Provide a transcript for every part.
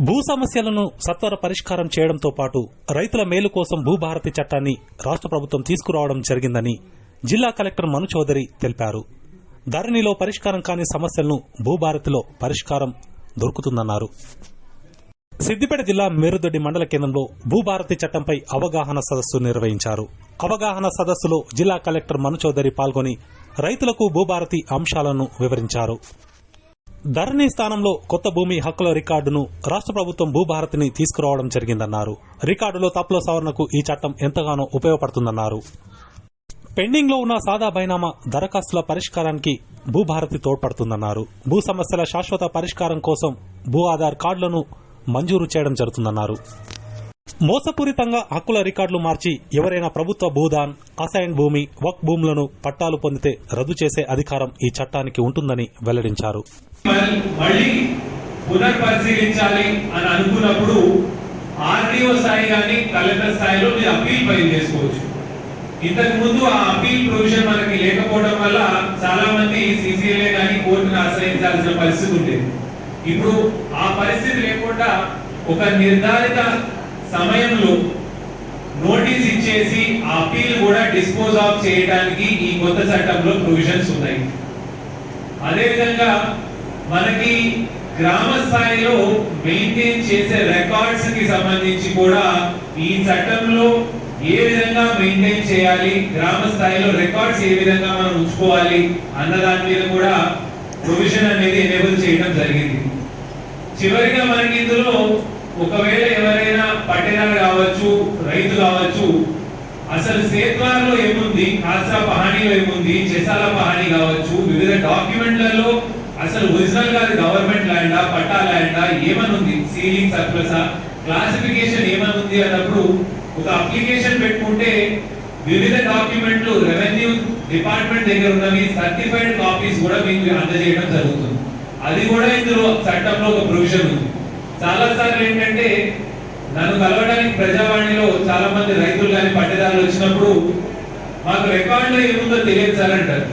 భూ సమస్యలను సత్వర పరిష్కారం చేయడంతో పాటు రైతుల మేలు కోసం భూభారతి చట్టాన్ని రాష్ట్ర ప్రభుత్వం తీసుకురావడం జరిగిందని జిల్లా కలెక్టర్ మను చౌదరి తెలిపారు. ధరణిలో పరిష్కారం కాని సమస్యలను భూభారతిలో పరిష్కారం దొరుకుతుందన్నారు. సిద్దిపేట జిల్లా మేరుదొడ్డి మండల కేంద్రంలో భూభారతి చట్టంపై అవగాహన సదస్సు నిర్వహించారు. అవగాహన సదస్సులో జిల్లా కలెక్టర్ మను చౌదరి పాల్గొని రైతులకు భూభారతి అంశాలను వివరించారు. ధరణి స్థానంలో కొత్త భూమి హక్కుల రికార్డును రాష్ట్ర ప్రభుత్వం భూభారతిని తీసుకురావడం జరిగిందన్నారు. రికార్డులో తప్పుల సవరణకు ఈ చట్టం ఎంతగానో ఉపయోగపడుతుందన్నారు. పెండింగ్లో ఉన్న సాదా బైనామా దరఖాస్తుల పరిష్కారానికి భూభారతి తోడ్పడుతుందన్నారు. భూ సమస్యల శాశ్వత పరిష్కారం కోసం భూ ఆధార్ కార్డులను మంజూరు చేయడం జరుగుతుందన్నారు. మోసపూరితంగా హక్కుల రికార్డులు మార్చి ఎవరైనా ప్రభుత్వ భూదాన్ అసైన్ భూమి వక్ భూములను పట్టాలు పొందితే రద్దు చేసే అధికారం ఈ చట్టానికి ఉంటుందని వెల్లడించారు. పునర్పరిశీలించాలి అని అనుకున్నప్పుడు ఆర్డీఓ స్థాయి కానీ కలెక్టర్ స్థాయిలో మీరు అప్పీల్ ఫైల్ చేసుకోవచ్చు. ఇంతకు ముందు ఆ అప్పీల్ ప్రొవిజన్ మనకి లేకపోవడం వల్ల చాలా మంది సిసిఎల్ఏ కానీ కోర్టును ఆశ్రయించాల్సిన పరిస్థితి ఉండేది. ఇప్పుడు ఆ పరిస్థితి లేకుండా ఒక నిర్ధారిత సమయంలో నోటీస్ ఇచ్చేసి అప్పీల్ కూడా డిస్పోజ్ ఆఫ్ చేయడానికి ఈ కొత్త చట్టంలో ప్రొవిజన్స్ ఉన్నాయి. అదేవిధంగా మనకి గ్రామ స్థాయిలో మెయింటైన్ చేసే రికార్డ్స్కి సంబంధించి కూడా ఈ చట్టంలో ఏ విధంగా మెయింటైన్ చేయాలి గ్రామ స్థాయిలో రికార్డ్స్ ఏ విధంగా మనం ఉంచుకోవాలి అన్న దాని మీద కూడా ప్రొవిజన్ అనేది ఎనేబుల్ చేయడం జరిగింది. చివరిగా మనకి ఇందులో ఒకవేళ ఎవరైనా పట్టణాలు కావచ్చు రైతు కావచ్చు అసలు సేత్వార్లో ఏముంది? ఖాసా పహానీలో ఏముంది? చెసాల పహానీ కావచ్చు వివిధ డాక్యుమెంట్లలో అసలు ఒరిజినల్గా గవర్నమెంట్ ల్యాండా పట్టా ల్యాండా ఏమనుంది? సీలింగ్ సర్ప్లసా క్లాసిఫికేషన్ ఏమనుంది అన్నప్పుడు ఒక అప్లికేషన్ పెట్టుకుంటే వివిధ డాక్యుమెంట్లు రెవెన్యూ డిపార్ట్మెంట్ దగ్గర ఉన్నవి సర్టిఫైడ్ కాపీస్ కూడా మీకు అందజేయడం జరుగుతుంది. అది కూడా ఇందులో చట్టంలో ఒక ప్రొవిజన్ ఉంది. చాలా సార్లు ఏంటంటే నన్ను కలవడానికి ప్రజావాణిలో చాలా మంది రైతులు కానీ పట్టేదారులు వచ్చినప్పుడు మాకు రికార్డులో ఏముందో తెలియదు సార్ అంటారు.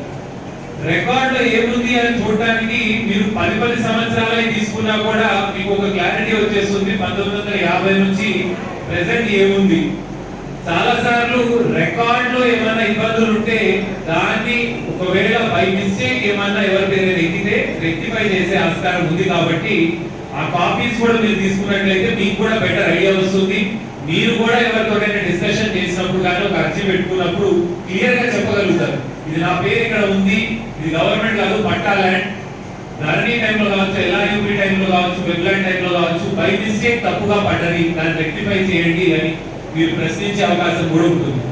రికార్డులో ఏముంది అని చూడటానికి మీరు పది పది సంవత్సరాలే తీసుకున్నా కూడా మీకు ఒక క్లారిటీ వచ్చేస్తుంది. పంతొమ్మిది వందల యాభై నుంచి ప్రెసెంట్ ఏముంది? చాలా సార్లు రికార్డులో ఏమైనా ఇబ్బందులు ఉంటే దాన్ని ఒకవేళ బై మిస్టేక్ ఏమన్నా ఎవరికైనా ఎక్కితే రెక్టిఫై చేసే ఆస్కారం ఉంది కాబట్టి ఆ కాపీస్ కూడా మీరు తీసుకున్నట్లయితే మీకు కూడా బెటర్ ఐడియా వస్తుంది. మీరు కూడా ఎవరితోనైనా డిస్కషన్ చేసినప్పుడు కానీ ఒక అర్జీ పెట్టుకున్నప్పుడు క్లియర్గా చెప్పగలుగుతారు. ఇది నా పేరు ఇక్కడ ఉంది ఇది గవర్నమెంట్ కాదు పట్టా ల్యాండ్ ధరణి టైంలో కావచ్చు ఎల్ఆర్యూపీ టైంలో కావచ్చు వెబ్లాండ్ టైంలో కావచ్చు బై మిస్టేక్ తప్పుగా పడ్డది దాన్ని రెక్టిఫై చేయండి అని మీరు ప్రశ్నించే అవకాశం కూడా ఉంటుంది.